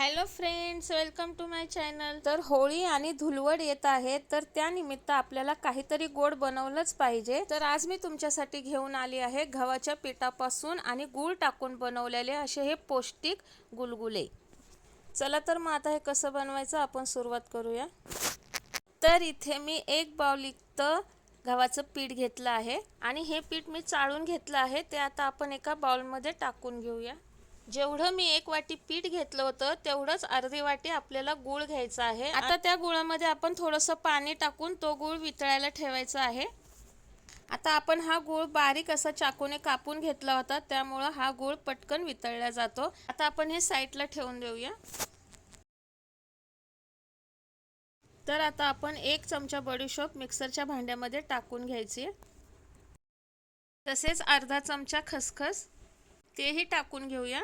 Hello friends welcome to my channel. तर होळी आणि धुलवड येत आहे तर त्यानिमित्त आपल्याला काहीतरी गोड बनवलंच पाहिजे. तर आज मी तुमच्यासाठी घेऊन आली आहे गव्हाच्या पिठापासून आणि गूळ टाकून बनवलेले असे हे पौष्टिक गुलगुले. चला तर मग आता हे कसं बनवायचं आपण सुरुवात करूया. तर इथे मी एक बाउल गव्हाचं पीठ घेतलं आहे आणि हे पीठ मी चाळून घेतलं आहे ते आता आपण एका बाउलमध्ये टाकून घेऊया. जेवढं मी एक वाटी पीठ घेतलं होतं तेवढंच अर्धी वाटी आपल्याला गूळ घ्यायचा आहे. आता त्या गुळामध्ये आपण थोडंसं पाणी टाकून तो गूळ वितळायला ठेवायचा आहे. आता आपण हा गूळ बारीक असा चाकूने कापून घेतला होता त्यामुळं हा गूळ पटकन वितळला जातो. आता आपण हे साईडला ठेवून देऊया. तर आता आपण एक चमचा बडीशोप मिक्सरच्या भांड्यामध्ये टाकून घ्यायची तसेच अर्धा चमचा खसखस. तेही टाकून घेऊया.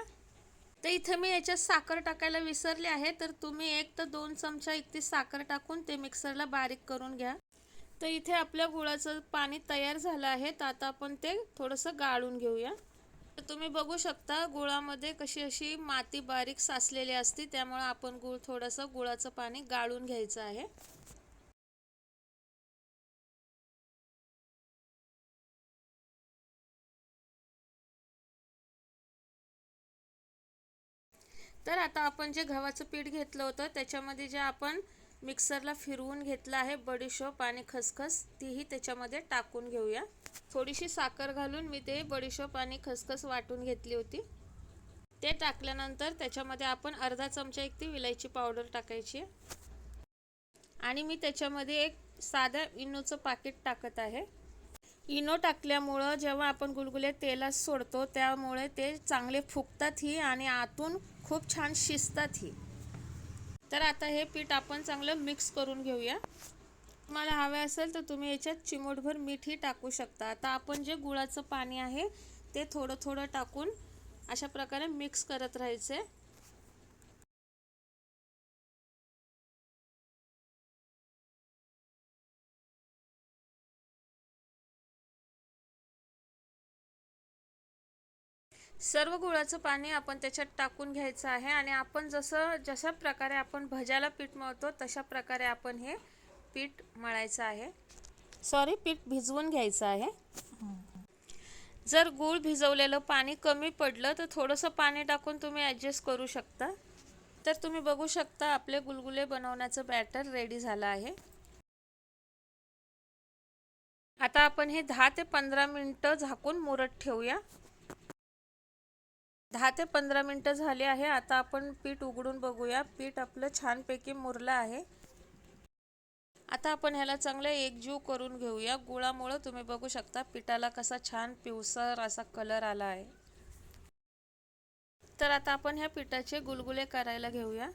तर इथं मी याच्यात साखर टाकायला विसरले आहे तर तुम्ही एक तर दोन चमचा इतकी साखर टाकून ते मिक्सरला बारीक करून घ्या. तर इथे आपल्या गुळाचं पाणी तयार झालं आहे तर आता आपण ते थोडंसं गाळून घेऊया. तर तुम्ही बघू शकता गुळामध्ये कशी अशी माती बारीक साचलेली असते त्यामुळं आपण गुळ थोडंसं गुळाचं पाणी गाळून घ्यायचं आहे. तर आता आपण जे गव्हाचं पीठ घेतलं होतं त्याच्यामध्ये जे आपण मिक्सरला फिरवून घेतलं आहे बडीशोप आणि खसखस तीही त्याच्यामध्ये टाकून घेऊया. थोडीशी साखर घालून मी ते बडीशोप आणि खसखस वाटून घेतली होती. ते टाकल्यानंतर त्याच्यामध्ये आपण अर्धा चमचा एक ती विलायची पावडर टाकायची आणि मी त्याच्यामध्ये एक साध्या इनोचं पाकिट टाकत आहे. इनो टाकल्यामुळं जेव्हा आपण गुलगुले तेलात सोडतो त्यामुळे ते चांगले फुगतात ही आणि आतून खूप छान शिजतात ही. तर आता हे पीठ आपण चांगलं मिक्स करून घेऊया. तुम्हाला हवे असेल तर तुम्ही याच्यात चिमूटभर मीठही टाकू शकता. आता आपण जे गुळाचं पाणी आहे ते थोडं थोडं टाकून अशा प्रकारे मिक्स करत राहायचे. सर्व गुळाचं पाणी आपण त्याच्यात टाकून घ्यायचं आहे आणि आपण जसं जशा प्रकारे आपण भज्याला पीठ मळतो तशा प्रकारे आपण हे पीठ मळायचं आहे. सॉरी पीठ भिजवून घ्यायचं आहे. जर गूळ भिजवलेलं पाणी कमी पडलं तर थोडंसं पाणी टाकून तुम्ही ॲडजस्ट करू शकता. तर तुम्ही बघू शकता आपले गुलगुले बनवण्याचं बॅटर रेडी झालं आहे. आता आपण हे दहा ते पंधरा मिनटं झाकून मुरत ठेवूया. दहा ते पंधरा मिनटं झाले आहे. आता आपण पीठ उघडून बघूया. पीठ आपलं छानपैकी मुरलं आहे. आता आपण ह्याला चांगलं एकजीव करून घेऊया. गुळामुळं तुम्ही बघू शकता पिठाला कसा छान पिवसर असा कलर आला आहे. तर आता आपण ह्या पिठाचे गुलगुले करायला घेऊया.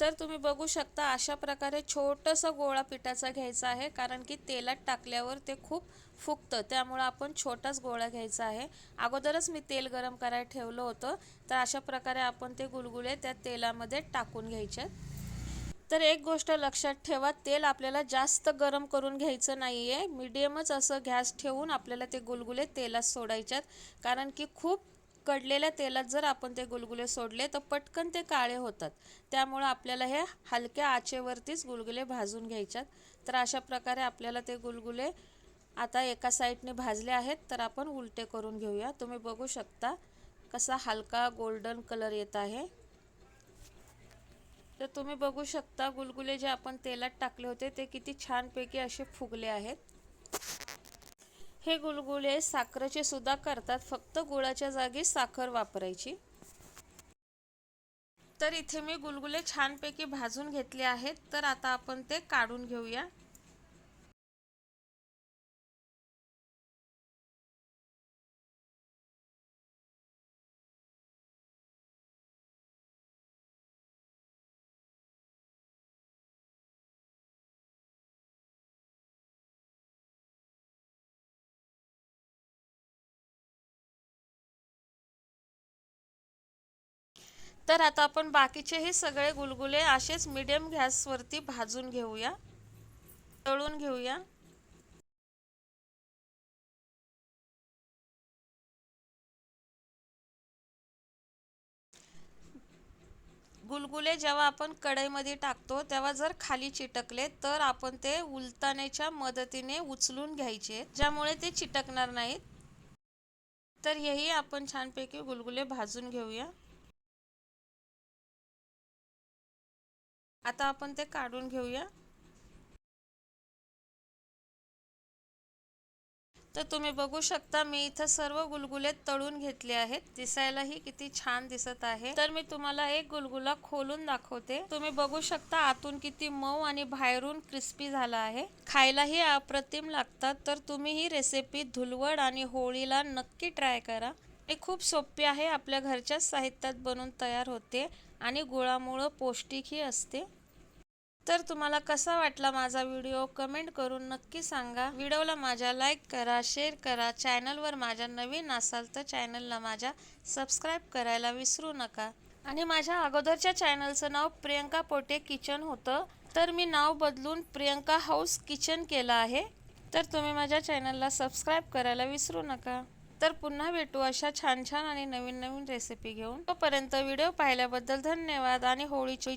तर तुम्ही बघू शकता अशा प्रकारे छोटंसं गोळा पिठाचा घ्यायचा आहे कारण की तेलात टाकल्यावर ते खूप फुगतं. त्यामुळं आपण छोटाच गोळा घ्यायचा आहे. अगोदरच मी तेल गरम करायला ठेवलं होतं तर अशा प्रकारे आपण ते गुलगुले त्या तेलामध्ये टाकून घ्यायचे. तर एक गोष्ट लक्षात ठेवा तेल आपल्याला जास्त गरम करून घ्यायचं नाही आहे मीडियमच असं गॅस ठेवून आपल्याला ते गुलगुले तेलात सोडायच्यात कारण की खूप कडलेल्या तेलात जर आपण ते गुलगुले सोडले तर पटकन ते काळे होतात. त्यामुळं आपल्याला हे हलक्या आचेवरतीच गुलगुले भाजून घ्यायच्यात. तर अशा प्रकारे आपल्याला ते गुलगुले आता एका साईडने भाजले आहेत तर आपण उलटे करून घेऊया. तुम्ही बघू शकता कसा हलका गोल्डन कलर येत आहे. तर तुम्ही बघू शकता गुलगुले जे आपण तेलात टाकले होते ते किती छानपैकी असे फुगले आहेत. हे गुलगुले साखरेचे सुद्धा करतात. फक्त गुळाच्या जागी साखर वापरायची. तर इथे मी गुलगुले छानपैकी भाजून घेतले आहेत. तर आता आपण ते काढून घेऊया. तर आता आपण बाकीचेही सगळे गुलगुले असेच मिडियम गॅसवरती भाजून घेऊया. तळून घेऊया. गुलगुले जेव्हा आपण कढईमध्ये टाकतो तेव्हा जर खाली चिटकले तर आपण ते उलतानेच्या मदतीने उचलून घ्यायचे ज्यामुळे ते चिटकणार नाहीत. तर हेही आपण छानपैकी गुलगुले भाजून घेऊया. आता आपण ते काढून घेऊया. तर तुम्ही बघू शकता मी इथं सर्व गुलगुले तळून घेतले आहेत. दिसायलाही किती छान दिसत आहे. तर मी तुम्हाला एक गुलगुला खोलून दाखवते. तुम्ही बघू शकता आतून किती मऊ आणि बाहेरून क्रिस्पी झाला आहे. खायलाही अप्रतिम लागतात. तर तुम्ही ही रेसिपी धुलवड आणि होळीला नक्की ट्राय करा. हे खूप सोपे आहे. आपल्या घरच्याच साहित्यात बनून तयार होते आणि गुळामुळं पौष्टिकही असते. तर तुम्हाला कसा वाटला माझा व्हिडिओ कमेंट करून नक्की सांगा. व्हिडिओला माझ्या लाईक करा शेअर करा. चॅनलवर माझ्या नवीन असाल तर चॅनलला माझ्या सबस्क्राईब करायला विसरू नका. आणि माझ्या अगोदरच्या चॅनलचं नाव प्रियंका पोटे किचन होतं. तर मी नाव बदलून प्रियंका हाऊस किचन केलं आहे. तर तुम्ही माझ्या चॅनलला सबस्क्राईब करायला विसरू नका. तर पुन्हा भेटू अशा छान छान आणि नवीन नवीन रेसिपी घेऊन. तोपर्यंत व्हिडिओ पाहिल्याबद्दल धन्यवाद आणि होळीची